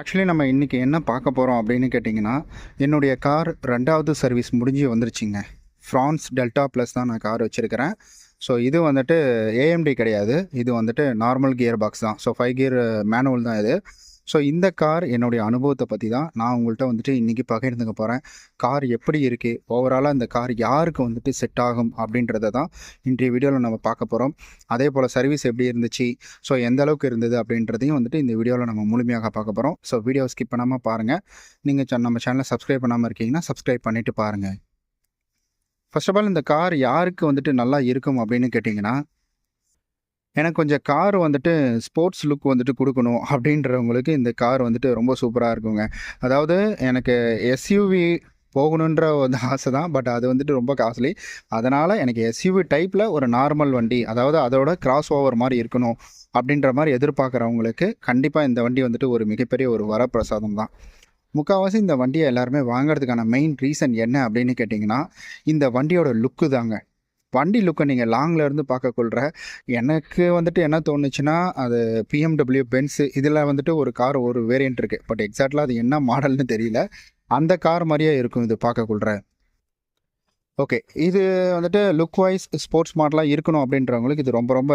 Actually நம்ம இன்றைக்கி என்ன பார்க்க போகிறோம் அப்படின்னு கேட்டிங்கன்னா என்னுடைய கார் ரெண்டாவது சர்வீஸ் முடிஞ்சு வந்துருச்சுங்க. ஃப்ரான்ஸ் டெல்டா ப்ளஸ் தான் நான் கார் வச்சுருக்கிறேன். ஸோ இது வந்துட்டு ஏஎம்டி கிடையாது. இது வந்துட்டு நார்மல் கியர் பாக்ஸ் தான். ஸோ ஃபைவ் கியர் மேனுவல் தான் இது. ஸோ இந்த கார் என்னுடைய அனுபவத்தை பற்றி தான் நான் உங்கள்கிட்ட வந்துட்டு இன்றைக்கி பகிர்ந்துக்க போகிறேன் கார் எப்படி இருக்குது ஓவராலாக இந்த கார் யாருக்கு வந்துட்டு செட் ஆகும் அப்படின்றத தான் இன்றைய வீடியோவில் நம்ம பார்க்க போகிறோம் அதே போல் சர்வீஸ் எப்படி இருந்துச்சு? ஸோ எந்த அளவுக்கு இருந்தது அப்படின்றதையும் வந்துட்டு இந்த வீடியோவில் நம்ம முழுமையாக பார்க்க போகிறோம் ஸோ வீடியோ ஸ்கிப் பண்ணாமல் பாருங்கள் நீங்கள் நம்ம சேனலை சப்ஸ்கிரைப் பண்ணாமல் இருக்கீங்கன்னா சப்ஸ்கிரைப் பண்ணிவிட்டு பாருங்கள் ஃபர்ஸ்ட் ஆஃப் ஆல் இந்த கார் யாருக்கு வந்துட்டு நல்லா இருக்கும் அப்படின்னு கேட்டிங்கன்னா எனக்கு கொஞ்சம் கார் வந்துட்டு ஸ்போர்ட்ஸ் லுக் வந்துட்டு கொடுக்கணும் அப்படின்றவங்களுக்கு இந்த கார் வந்துட்டு ரொம்ப சூப்பராக இருக்குங்க. அதாவது எனக்கு எஸ்யூவி போகணுன்ற ஒரு ஆசை தான். பட் அது வந்துட்டு ரொம்ப காஸ்ட்லி அதனால் எனக்கு எஸ்யூவி டைப்பில் ஒரு நார்மல் வண்டி அதாவது அதோட கிராஸ் ஓவர் மாதிரி இருக்கணும் அப்படின்ற மாதிரி எதிர்பார்க்குறவங்களுக்கு கண்டிப்பாக இந்த வண்டி வந்துட்டு ஒரு மிகப்பெரிய ஒரு வரப்பிரசாதம் தான். முக்கால்வாசி இந்த வண்டியை எல்லாருமே வாங்குறதுக்கான மெயின் ரீசன் என்ன அப்படின்னு கேட்டிங்கன்னா இந்த வண்டியோட லுக்கு தாங்க. வண்டி லுக்கை நீங்கள் லாங்கில் இருந்து பார்க்கக்குள்ள எனக்கு வந்துட்டு என்ன தோணுச்சுன்னா அது பிஎம்டபிள்யூ பென்ஸு இதில் வந்துட்டு ஒரு கார் ஒரு வேரியன்ட் இருக்குது பட் எக்ஸாக்ட்லாக அது என்ன மாடல்னு தெரியல. அந்த கார் மாதிரியே இருக்கும் இது பார்க்கக்குள்ள ஓகே இது வந்துட்டு லுக் வைஸ் ஸ்போர்ட்ஸ் மாடலாக இருக்கணும் அப்படின்றவங்களுக்கு இது ரொம்ப ரொம்ப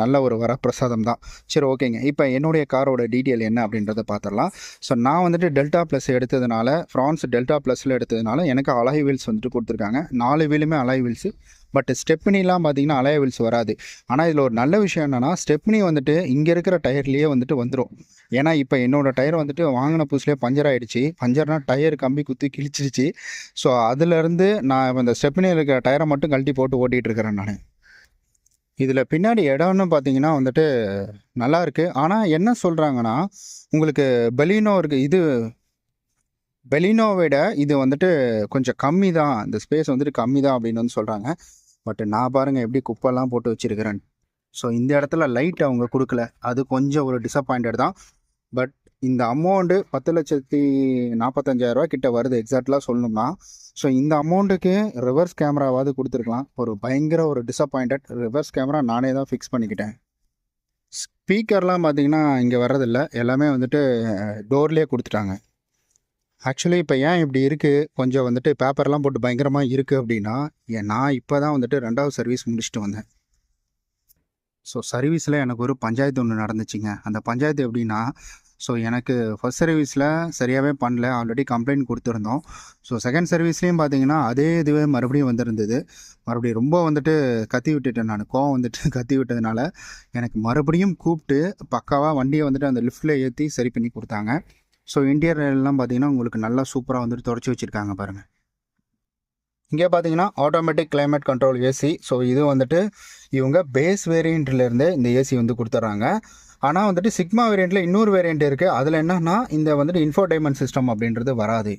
நல்ல ஒரு வரப்பிரசாதம் தான். சரி ஓகேங்க இப்போ என்னுடைய காரோட டீட்டெயில் என்ன அப்படின்றத பார்த்துடலாம் ஸோ நான் வந்துட்டு டெல்டா ப்ளஸ் எடுத்ததுனால ஃப்ரான்ஸ் டெல்டா ப்ளஸில் எடுத்ததுனால எனக்கு அலாய் வீல்ஸ் வந்துட்டு கொடுத்துருக்காங்க. நாலு வீலுமே அலாய் வீல்ஸு பட் ஸ்டெப்னிலாம் பார்த்தீங்கன்னா அலையவில்ஸ் வராது. ஆனால் இதில் ஒரு நல்ல விஷயம் என்னென்னா ஸ்டெப்னி வந்துட்டு இங்கே இருக்கிற டயர்லேயே வந்துட்டு வந்துடும் ஏன்னா இப்போ என்னோடய டயர் வந்துட்டு வாங்கின புதுசுலேயே பஞ்சர் ஆகிடுச்சு பஞ்சர்னா டயர் கம்பி குத்தி கிழிச்சிருச்சு. ஸோ அதுலேருந்து நான் இந்த ஸ்டெப்னியில் இருக்கிற டயரை மட்டும் கழட்டி போட்டு ஓட்டிகிட்டு இருக்கிறேன் நான். இதில் பின்னாடி இடம்னு பார்த்தீங்கன்னா வந்துட்டு நல்லா இருக்குது ஆனால் என்ன சொல்கிறாங்கன்னா உங்களுக்கு பெலினோ இருக்குது இது பெலினோவை விட இது வந்துட்டு கொஞ்சம் கம்மி தான் இந்த ஸ்பேஸ் வந்துட்டு கம்மி தான் அப்படின்னு வந்து சொல்கிறாங்க பட் நான் பாருங்கள் எப்படி குப்பெல்லாம் போட்டு வச்சுருக்கிறேன். ஸோ இந்த இடத்துல லைட் அவங்க கொடுக்கல. அது கொஞ்சம் ஒரு டிசப்பாயிண்டட் தான். பட் இந்த அமௌண்ட்டு பத்து லட்சத்தி நாற்பத்தஞ்சாயிரரூவா கிட்ட வருது. எக்ஸாக்டாக சொல்லணும்னா ஸோ இந்த அமௌண்ட்டுக்கு ரிவர்ஸ் கேமராவாவது கொடுத்துருக்கலாம். ஒரு பயங்கர ஒரு டிசப்பாயிண்டட் ரிவர்ஸ் கேமரா நானே தான் ஃபிக்ஸ் பண்ணிக்கிட்டேன். ஸ்பீக்கர்லாம் பார்த்தீங்கன்னா இங்கே வர்றதில்ல. எல்லாமே வந்துட்டு டோர்லேயே கொடுத்துட்டாங்க. ஆக்சுவலி இப்போ ஏன் இப்படி இருக்குது கொஞ்சம் வந்துட்டு பேப்பர்லாம் போட்டு பயங்கரமாக இருக்குது அப்படின்னா நான் இப்போ தான் வந்துட்டு ரெண்டாவது சர்வீஸ் முடிச்சுட்டு வந்தேன். ஸோ சர்வீஸில் எனக்கு ஒரு பஞ்சாயத்து ஒன்று நடந்துச்சுங்க. அந்த பஞ்சாயத்து எப்படின்னா ஸோ எனக்கு ஃபர்ஸ்ட் சர்வீஸில் சரியாகவே பண்ணல. ஆல்ரெடி கம்ப்ளைண்ட் கொடுத்துருந்தோம். ஸோ செகண்ட் சர்வீஸ்லேயும் பார்த்தீங்கன்னா அதே இதுவே மறுபடியும் வந்திருந்தது. மறுபடியும் ரொம்ப வந்துட்டு கத்தி விட்டுட்டேன் நான். கோவம் வந்துட்டு கத்தி விட்டதுனால எனக்கு மறுபடியும் கூப்பிட்டு பக்காவாக வண்டியை வந்துட்டு அந்த லிஃப்ட்டில் ஏற்றி சரி பண்ணி கொடுத்தாங்க. ஸோ இன்டீரியர்லாம் பார்த்தீங்கன்னா உங்களுக்கு நல்லா சூப்பராக வந்துட்டு தொடச்சி வச்சுருக்காங்க பாருங்கள் இங்கே பார்த்தீங்கன்னா automatic climate control AC so இது வந்துட்டு இவங்க பேஸ் வேரியண்ட்லேருந்தே இந்த ஏசி வந்து கொடுத்துட்றாங்க ஆனால் வந்துட்டு சிக்மா வேரியண்ட்டில் இன்னொரு வேரியண்ட் இருக்குது அதில் என்னன்னா இந்த வந்துட்டு இன்ஃபோடைமெண்ட் சிஸ்டம் அப்படின்றது வராது.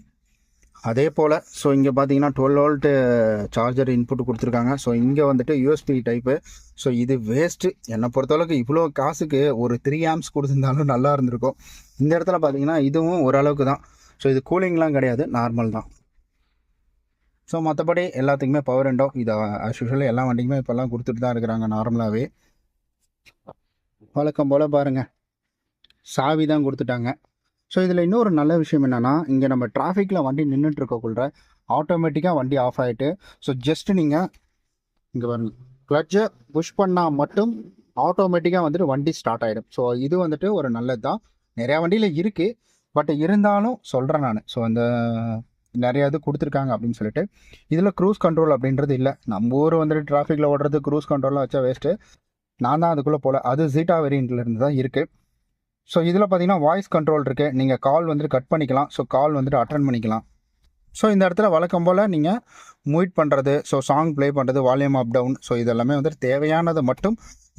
அதே போல் ஸோ இங்கே பார்த்தீங்கன்னா டுவெல் வோல்ட்டு சார்ஜர் இன்புட் கொடுத்துருக்காங்க. ஸோ இங்கே வந்துட்டு யூஎஸ்பி டைப்பு ஸோ இது வேஸ்ட்டு என்னை பொறுத்தளவுக்கு இவ்வளோ காசுக்கு ஒரு த்ரீ ஆம்ஸ் கொடுத்துருந்தாலும் நல்லா இருந்திருக்கும். இந்த இடத்துல பார்த்தீங்கன்னா இதுவும் ஓரளவுக்கு தான். ஸோ இது கூலிங்லாம் கிடையாது. நார்மல் தான். ஸோ மற்றபடி எல்லாத்துக்குமே பவர் விண்டோ இது ஆஸ் யூஷுவல் எல்லா வண்டிக்குமே இப்போல்லாம் கொடுத்துட்டு தான் இருக்கிறாங்க நார்மலாகவே வழக்கம் போல் பாருங்கள் சாவி தான் கொடுத்துட்டாங்க. ஸோ இதில் இன்னொரு நல்ல விஷயம் என்னென்னா இங்கே நம்ம டிராஃபிக்கில் வண்டி நின்றுட்டு இருக்கக்குள்ள ஆட்டோமேட்டிக்காக வண்டி ஆஃப் ஆகிட்டு ஸோ ஜஸ்ட் நீங்கள் இங்கே பாருங்க கிளட்சை புஷ் பண்ணால் மட்டும் ஆட்டோமேட்டிக்காக வந்துட்டு வண்டி ஸ்டார்ட் ஆகிடும் ஸோ இது வந்துட்டு ஒரு நல்லது தான் நிறையா வண்டியில் இருக்குது பட் இருந்தாலும் சொல்கிறேன் நான். ஸோ அந்த நிறையா இது கொடுத்துருக்காங்க அப்படின்னு சொல்லிட்டு. இதில் க்ரூஸ் கண்ட்ரோல் அப்படின்றது இல்லை. நம்ம ஊர் வந்துட்டு டிராஃபிக்கில் ஓடுறது க்ரூஸ் கண்ட்ரோலாக வச்சா வேஸ்ட்டு நான் தான் அதுக்குள்ளே போகல அது ஜீட்டா வேரியண்ட்லேருந்து தான் இருக்குது ஸோ இதில் பார்த்தீங்கன்னா வாய்ஸ் கண்ட்ரோல் இருக்குது நீங்கள் கால் வந்துட்டு கட் பண்ணிக்கலாம். ஸோ கால் வந்துட்டு அட்டன் பண்ணிக்கலாம். ஸோ இந்த இடத்துல வழக்கம் போல் நீங்கள் மூட் பண்ணுறது ஸோ சாங் ப்ளே பண்ணுறது வால்யூம் அப் டவுன் ஸோ இதெல்லாமே வந்துட்டு தேவையானதை மட்டும்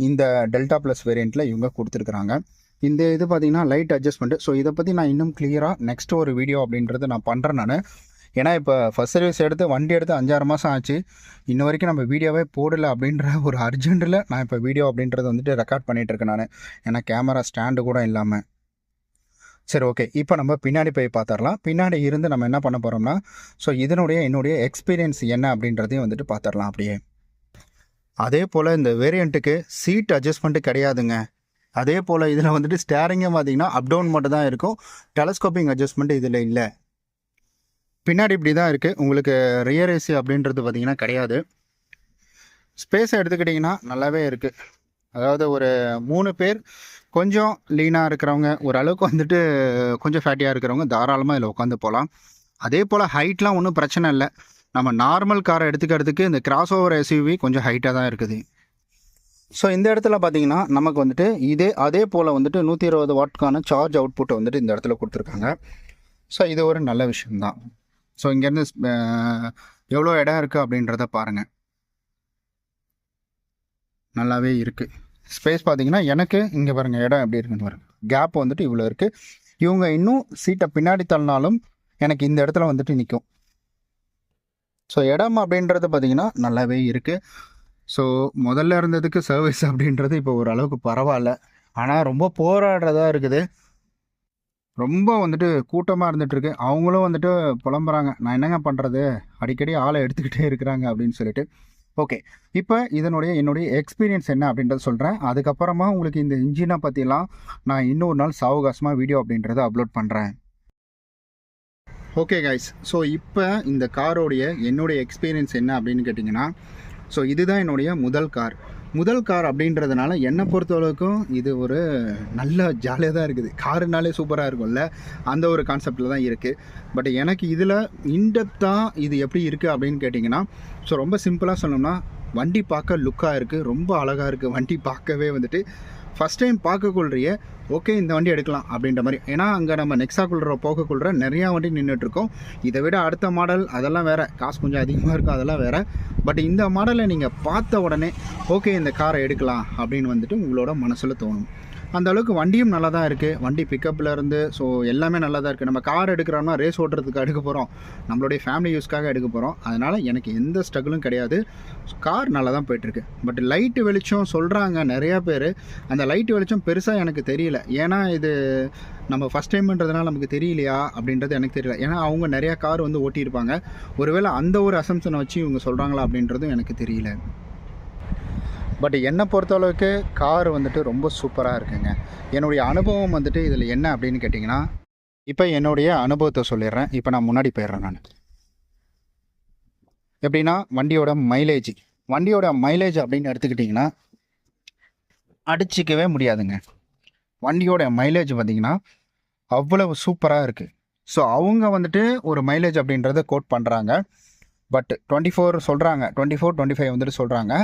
இந்த டெல்டா ப்ளஸ் வேரியண்ட்டில் இவங்க கொடுத்துருக்குறாங்க. இந்த இது பார்த்தீங்கன்னா லைட் அட்ஜஸ்ட்மெண்ட்டு ஸோ இதை பற்றி நான் இன்னும் கிளியராக நெக்ஸ்ட் ஒரு வீடியோ அப்படின்றது நான் பண்ணுறேன் நான். ஏன்னா இப்போ ஃபஸ்ட் சர்வீஸ் எடுத்து வண்டி எடுத்து அஞ்சாறு மாதம் ஆச்சு. இன்ன வரைக்கும் நம்ம வீடியோவே போடலை அப்படின்ற ஒரு அர்ஜென்ட்டில் நான் இப்போ வீடியோ அப்படின்றத வந்துட்டு ரெக்கார்ட் பண்ணிகிட்டு இருக்கேன் நான். ஏன்னா கேமரா ஸ்டாண்டு கூட இல்லாமல் சரி ஓகே இப்போ நம்ம பின்னாடி போய் பார்த்துடலாம். பின்னாடி இருந்து நம்ம என்ன பண்ண போகிறோம்னா ஸோ இதனுடைய என்னுடைய எக்ஸ்பீரியன்ஸ் என்ன அப்படின்றதையும் வந்துட்டு பார்த்துடலாம் அப்படியே. அதே போல் இந்த வேரியண்ட்டுக்கு சீட் அட்ஜஸ்ட்மெண்ட்டு கிடையாதுங்க. அதே போல் இதில் வந்துட்டு ஸ்டேரிங்கே பார்த்தீங்கன்னா அப் டவுன் மட்டும் தான் இருக்கும். டெலஸ்கோப்பிங் அட்ஜஸ்ட்மெண்ட் இதில் இல்லை. பின்னாடி இப்படி தான் இருக்குது உங்களுக்கு ரியர் ஏசி அப்படின்றது பார்த்திங்கன்னா கிடையாது. ஸ்பேஸை எடுத்துக்கிட்டிங்கன்னா நல்லாவே இருக்குது அதாவது ஒரு மூணு பேர் கொஞ்சம் லீனாக இருக்கிறவங்க ஓரளவுக்கு வந்துட்டு கொஞ்சம் ஃபேட்டியாக இருக்கிறவங்க தாராளமாக இதில் உட்காந்து போகலாம் அதே போல் ஹைட்லாம் ஒன்றும் பிரச்சனை இல்லை. நம்ம நார்மல் காரை எடுத்துக்கிறதுக்கு இந்த கிராஸ் ஓவர் எஸ்யூவி கொஞ்சம் ஹைட்டாக தான் இருக்குது. ஸோ இந்த இடத்துல பார்த்தீங்கன்னா நமக்கு வந்துட்டு இதே அதே போல் வந்துட்டு நூற்றி இருபது வாட்கான சார்ஜ் அவுட்புட்டை வந்துட்டு இந்த இடத்துல கொடுத்துருக்காங்க. ஸோ இது ஒரு நல்ல விஷயம்தான். ஸோ இங்கேருந்து எவ்வளோ இடம் இருக்குது அப்படின்றத பாருங்கள் நல்லாவே இருக்குது ஸ்பேஸ் பார்த்தீங்கன்னா எனக்கு இங்கே பாருங்கள் இடம் எப்படி இருக்குன்னு பாருங்கள் கேப் வந்துட்டு இவ்வளோ இருக்குது இவங்க இன்னும் சீட்டை பின்னாடி தள்ளினாலும் எனக்கு இந்த இடத்துல வந்துட்டு நிற்கும் ஸோ இடம் அப்படின்றது பார்த்தீங்கன்னா நல்லாவே இருக்குது ஸோ முதல்ல இருந்ததுக்கு சர்வீஸ் அப்படின்றது இப்போ ஓரளவுக்கு பரவாயில்ல. ஆனால் ரொம்ப போராடுறதா இருக்குது. ரொம்ப வந்துட்டு கூட்டமாக இருந்துகிட்ருக்கு அவங்களும் வந்துட்டு புலம்புறாங்க. நான் என்னங்க பண்ணுறது அடிக்கடி ஆளை எடுத்துக்கிட்டே இருக்கிறாங்க அப்படின்னு சொல்லிட்டு. ஓகே. இப்போ இதனுடைய என்னுடைய எக்ஸ்பீரியன்ஸ் என்ன அப்படின்றத சொல்கிறேன் அதுக்கப்புறமா உங்களுக்கு இந்த இன்ஜினை பற்றிலாம் நான் இன்னொரு நாள் சாவகாசமாக வீடியோ அப்படின்றத அப்லோட் பண்ணுறேன் ஓகே கைஸ் ஸோ இப்போ இந்த காரோடைய என்னுடைய எக்ஸ்பீரியன்ஸ் என்ன அப்படின்னு கேட்டிங்கன்னா ஸோ இதுதான் என்னுடைய முதல் கார் முதல் கார் அப்படின்றதுனால என்னை பொறுத்தளவுக்கும் இது ஒரு நல்ல ஜாலியாக தான் இருக்குது. காருனாலே சூப்பராக இருக்கும்ல? அந்த ஒரு கான்செப்டில் தான் இருக்குது பட் எனக்கு இதில் இன்டெப்த்தாக இது எப்படி இருக்குது அப்படின்னு கேட்டிங்கன்னா ஸோ ரொம்ப சிம்பிளாக சொன்னோம்னா வண்டி பார்க்க லுக்காக இருக்குது ரொம்ப அழகாக இருக்குது வண்டி பார்க்கவே வந்துட்டு ஃபஸ்ட் டைம் பார்க்கக்குள்றிய ஓகே இந்த வண்டி எடுக்கலாம் அப்படின்ற மாதிரி. ஏன்னா அங்கே நம்ம நெக்ஸாக்குள்ள போகக்குள்ள நிறையா வண்டி நின்றுட்டுருக்கோம் இதை விட அடுத்த மாடல் அதெல்லாம் வேறு. காசு கொஞ்சம் அதிகமாக இருக்கும் அதெல்லாம் வேறு. பட் இந்த மாடலை நீங்கள் பார்த்த உடனே ஓகே இந்த காரை எடுக்கலாம் அப்படின்னு வந்துட்டு உங்களோட மனசில் தோணும். அந்த அளவுக்கு வண்டியும் நல்லா தான் இருக்குது வண்டி பிக்கப்பில் இருந்து ஸோ எல்லாமே நல்லா தான் இருக்குது நம்ம கார் எடுக்கிறோம்னா ரேஸ் ஓட்டுறதுக்கு எடுக்க போகிறோம் நம்மளுடைய ஃபேமிலி யூஸ்க்காக எடுக்க போகிறோம் அதனால் எனக்கு எந்த ஸ்ட்ரகிளும் கிடையாது. கார் நல்லா தான் போயிட்டுருக்கு. பட் லைட்டு வெளிச்சம் சொல்கிறாங்க நிறையா பேர். அந்த லைட்டு வெளிச்சம் பெருசாக எனக்கு தெரியல. ஏன்னா இது நம்ம ஃபஸ்ட் டைம்ன்றதுனால நமக்கு தெரியலையா அப்படின்றது எனக்கு தெரியல. ஏன்னா அவங்க நிறையா கார் வந்து ஓட்டியிருப்பாங்க. ஒருவேளை அந்த ஒரு அசம்ஷனை வச்சு இவங்க சொல்கிறாங்களா அப்படின்றதும் எனக்கு தெரியல. பட் என்னை பொறுத்தளவுக்கு கார் வந்துட்டு ரொம்ப சூப்பராக இருக்குங்க. என்னுடைய அனுபவம் வந்துட்டு இதில் என்ன அப்படின்னு கேட்டிங்கன்னா இப்போ என்னுடைய அனுபவத்தை சொல்லிடுறேன். இப்போ நான் முன்னாடி போயிடுறேன் நான். எப்படின்னா வண்டியோட மைலேஜ் வண்டியோட மைலேஜ் அப்படின்னு எடுத்துக்கிட்டிங்கன்னா அடிச்சிக்கவே முடியாதுங்க. வண்டியோட மைலேஜ் பார்த்திங்கன்னா அவ்வளவு சூப்பராக இருக்குது ஸோ அவங்க வந்துட்டு ஒரு மைலேஜ் அப்படின்றத கோட் பண்ணுறாங்க பட் டுவெண்ட்டி ஃபோர் சொல்கிறாங்க டுவெண்ட்டி ஃபோர் டுவெண்ட்டி ஃபைவ் வந்துட்டு சொல்கிறாங்க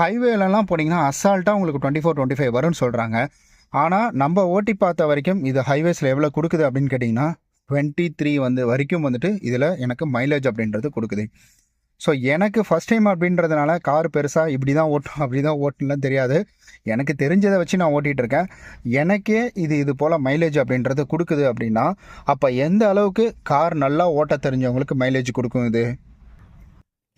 ஹைவேலலாம் போனீங்கன்னா அசால்ட்டாக உங்களுக்கு டுவெண்ட்டி ஃபோர் டுவெண்ட்டி ஃபைவ் வரும்னு சொல்கிறாங்க ஆனால் நம்ம ஓட்டி பார்த்த வரைக்கும் இது ஹைவேஸில் எவ்வளோ கொடுக்குது அப்படின்னு கேட்டிங்கன்னா டுவெண்ட்டி த்ரீ வந்து வரைக்கும் வந்துட்டு இதில் எனக்கு மைலேஜ் அப்படின்றது கொடுக்குது. ஸோ எனக்கு ஃபஸ்ட் டைம் அப்படின்றதுனால கார் பெருசாக இப்படி தான் ஓட்டும் அப்படி தான் ஓட்டணும்லாம் தெரியாது. எனக்கு தெரிஞ்சதை வச்சு நான் ஓட்டிகிட்டு இருக்கேன். எனக்கே இது இது போல் மைலேஜ் அப்படின்றது கொடுக்குது அப்படின்னா அப்போ எந்த அளவுக்கு கார் நல்லா ஓட்ட தெரிஞ்சவங்களுக்கு மைலேஜ் கொடுக்கும் இது?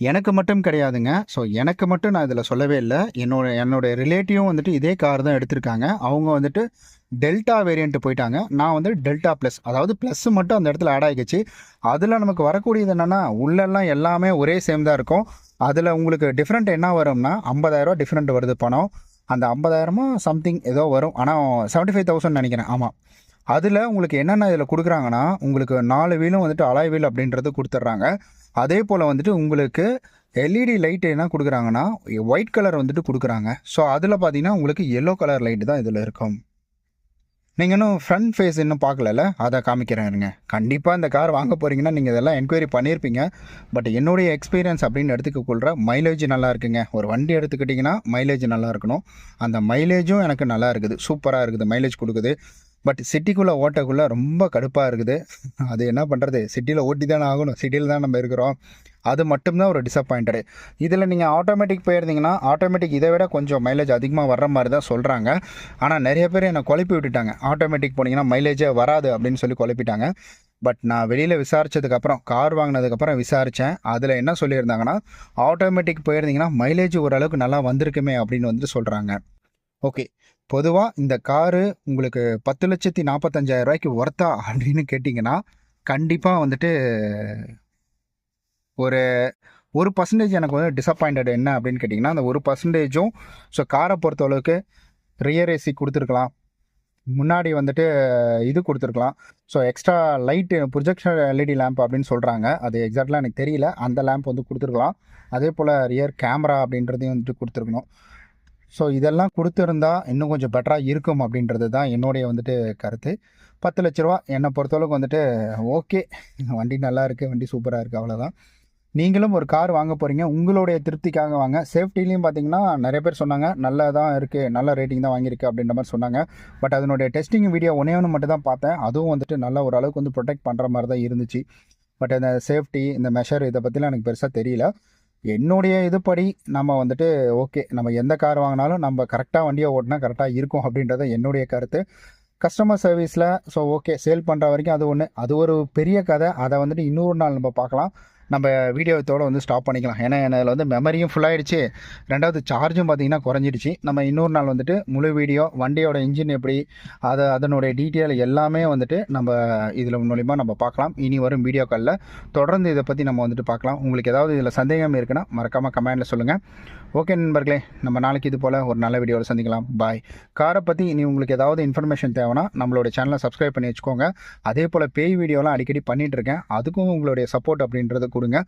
எனக்கு மட்டும் கிடையாதுங்க. ஸோ எனக்கு மட்டும் நான் இதில் சொல்லவே இல்லை. என்னோட என்னோடய ரிலேட்டிவும் வந்துட்டு இதே கார் தான் எடுத்திருக்காங்க. அவங்க வந்துட்டு டெல்டா வேரியண்ட்டு போயிட்டாங்க. நான் வந்து டெல்டா ப்ளஸ் அதாவது ப்ளஸ் மட்டும் அந்த இடத்துல ஆட் ஆகிடுச்சு அதில் நமக்கு வரக்கூடியது என்னென்னா உள்ளெல்லாம் எல்லாமே ஒரே சேம் தான் இருக்கும். அதில் உங்களுக்கு டிஃப்ரெண்ட் என்ன வரும்னா ஐம்பதாயிரரூவா டிஃப்ரெண்ட் வருது பணம். அந்த ஐம்பதாயிரமும் சம்திங் ஏதோ வரும். ஆனால் செவன்ட்டி ஃபைவ் தௌசண்ட் நினைக்கிறேன். ஆமாம் அதில் உங்களுக்கு என்னென்ன இதில் கொடுக்குறாங்கன்னா உங்களுக்கு நாலு வீலும் வந்துட்டு அலாய் வீல் அப்படின்றது கொடுத்துட்றாங்க. அதே போல் வந்துட்டு உங்களுக்கு எல்இடி லைட் என்ன கொடுக்குறாங்கன்னா ஒயிட் கலர் வந்துட்டு கொடுக்குறாங்க. ஸோ அதில் பார்த்தீங்கன்னா உங்களுக்கு எல்லோ கலர் லைட்டு தான் இதில் இருக்கும். நீங்கள் இன்னும் ஃப்ரண்ட் ஃபேஸ் இன்னும் பார்க்கலல்ல அதை காமிக்கிறேன் இருங்க. கண்டிப்பாக இந்த கார் வாங்க போகிறீங்கன்னா நீங்கள் இதெல்லாம் என்கொயரி பண்ணியிருப்பீங்க பட் என்னுடைய எக்ஸ்பீரியன்ஸ் அப்படின்னு எடுத்துக்கொள்கிற மைலேஜ் நல்லா இருக்குங்க. ஒரு வண்டி எடுத்துக்கிட்டிங்கன்னா மைலேஜ் நல்லா இருக்கணும். அந்த மைலேஜும் எனக்கு நல்லா இருக்குது. சூப்பராக இருக்குது. மைலேஜ் கொடுக்குது. பட் சிட்டிக்குள்ளே ஓட்டக்குள்ளே ரொம்ப கடுப்பாக இருக்குது. அது என்ன பண்ணுறது சிட்டியில் ஓட்டி தானே ஆகணும். சிட்டியில் தான் நம்ம இருக்கிறோம். அது மட்டும்தான் ஒரு டிசப்பாயிண்டடு இதில் நீங்கள் ஆட்டோமேட்டிக் போயிருந்தீங்கன்னா ஆட்டோமேட்டிக் இதை விட கொஞ்சம் மைலேஜ் அதிகமாக வர்ற மாதிரி தான் சொல்கிறாங்க ஆனால் நிறைய பேர் என்னை குழப்பி விட்டுட்டாங்க. ஆட்டோமேட்டிக் போனீங்கன்னா மைலேஜே வராது அப்படின்னு சொல்லி குழப்பிட்டாங்க. பட் நான் வெளியில் விசாரித்ததுக்கப்புறம் கார் வாங்கினதுக்கப்புறம் விசாரித்தேன் அதில் என்ன சொல்லியிருந்தாங்கன்னா ஆட்டோமேட்டிக் போயிருந்தீங்கன்னா மைலேஜ் ஓரளவுக்கு நல்லா வந்திருக்குமே அப்படின்னு வந்துட்டு சொல்கிறாங்க ஓகே. பொதுவாக இந்த காரு உங்களுக்கு பத்து லட்சத்தி நாற்பத்தஞ்சாயிரம் ரூபாய்க்கு ஒர்த்தா அப்படின்னு கேட்டிங்கன்னா கண்டிப்பாக வந்துட்டு ஒரு ஒரு பர்சன்டேஜ் எனக்கு வந்து டிசப்பாயிண்டட் என்ன அப்படின்னு கேட்டிங்கன்னா அந்த ஒரு பர்சன்டேஜும் ஸோ காரை பொறுத்தளவுக்கு ரியர் ஏசி கொடுத்துருக்கலாம். முன்னாடி வந்துட்டு இது கொடுத்துருக்கலாம். So extra light projection LED lamp அப்படின்னு சொல்கிறாங்க அது எக்ஸாக்ட்லாம் எனக்கு தெரியல. அந்த லேம்ப் வந்து கொடுத்துருக்கலாம். அதே போல் ரியர் கேமரா அப்படின்றதையும் வந்துட்டு கொடுத்துருக்கணும். ஸோ இதெல்லாம் கொடுத்துருந்தா இன்னும் கொஞ்சம் பெட்டராக இருக்கும் அப்படின்றது தான் என்னுடைய வந்துட்டு கருத்து. பத்து லட்ச ரூபா என்னை பொறுத்தளவுக்கு வந்துட்டு ஓகே வண்டி நல்லா இருக்குது வண்டி சூப்பராக இருக்குது அவ்வளோதான் நீங்களும் ஒரு கார் வாங்க போகிறீங்க உங்களுடைய திருப்திக்காக வாங்க. சேஃப்டிலையும் பார்த்தீங்கன்னா நிறைய பேர் சொன்னாங்க நல்லா தான் இருக்குது நல்ல ரேட்டிங் தான் வாங்கியிருக்கு அப்படின்ற மாதிரி சொன்னாங்க. பட் அதனுடைய டெஸ்டிங் வீடியோ ஒன்றே ஒன்று மட்டும் தான் பார்த்தேன். அதுவும் வந்துட்டு நல்ல ஓரளவுக்கு வந்து ப்ரொடெக்ட் பண்ணுற மாதிரி தான் இருந்துச்சு. பட் அந்த சேஃப்டி இந்த மெஷர் இதை பற்றிலாம் எனக்கு பெருசாக தெரியல. என்னுடைய இதுபடி நம்ம வந்துட்டு ஓகே நம்ம எந்த கார் வாங்கினாலும் நம்ம கரெக்டாக வண்டியை ஓட்டினா கரெக்டாக இருக்கும் அப்படின்றத என்னுடைய கருத்து. கஸ்டமர் சர்வீஸில் ஸோ ஓகே சேல் பண்ணுற வரைக்கும் அது ஒன்று அது ஒரு பெரிய கதை. அதை வந்துட்டு இன்னொரு நாள் நம்ம பார்க்கலாம். நம்ம வீடியோத்தோடு வந்து ஸ்டாப் பண்ணிக்கலாம். ஏன்னா அதில் வந்து மெமரியும் ஃபுல்லாகிடுச்சு ரெண்டாவது சார்ஜும் பார்த்தீங்கன்னா குறைஞ்சிடுச்சு. நம்ம இன்னொரு நாள் வந்துட்டு முழு வீடியோ வண்டியோட இன்ஜின் எப்படி அதை அதனுடைய டீட்டெயில் எல்லாமே வந்துட்டு நம்ம இதில் மூலிமா நம்ம பார்க்கலாம். இனி வரும் வீடியோக்களில் தொடர்ந்து இதை பற்றி நம்ம வந்துட்டு பார்க்கலாம். உங்களுக்கு ஏதாவது இதில் சந்தேகம் இருக்குன்னா மறக்காமல் கமெண்டில் சொல்லுங்கள் ஓகே நண்பர்களே நம்ம நாளைக்கு இது போல் ஒரு நல்ல வீடியோவில் சந்திக்கலாம். பாய் காரை பற்றி இனி உங்களுக்கு ஏதாவது இன்ஃபர்மேஷன் தேவைன்னா நம்மளோட சேனலை சப்ஸ்கிரைப் பண்ணி வச்சுக்கோங்க. அதே போல் பேய் வீடியோலாம் அடிக்கடி பண்ணிகிட்ருக்கேன் அதுக்கும் உங்களுடைய சப்போர்ட் அப்படின்றது கொடுங்க.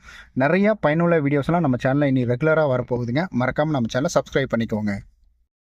நிறைய பயனுள்ள வீடியோஸ்லாம் நம்ம சேனலில் இனி ரெகுலராக வரப்போகுதுங்க. மறக்காமல் நம்ம சேனலை சப்ஸ்கிரைப் பண்ணிக்கோங்க.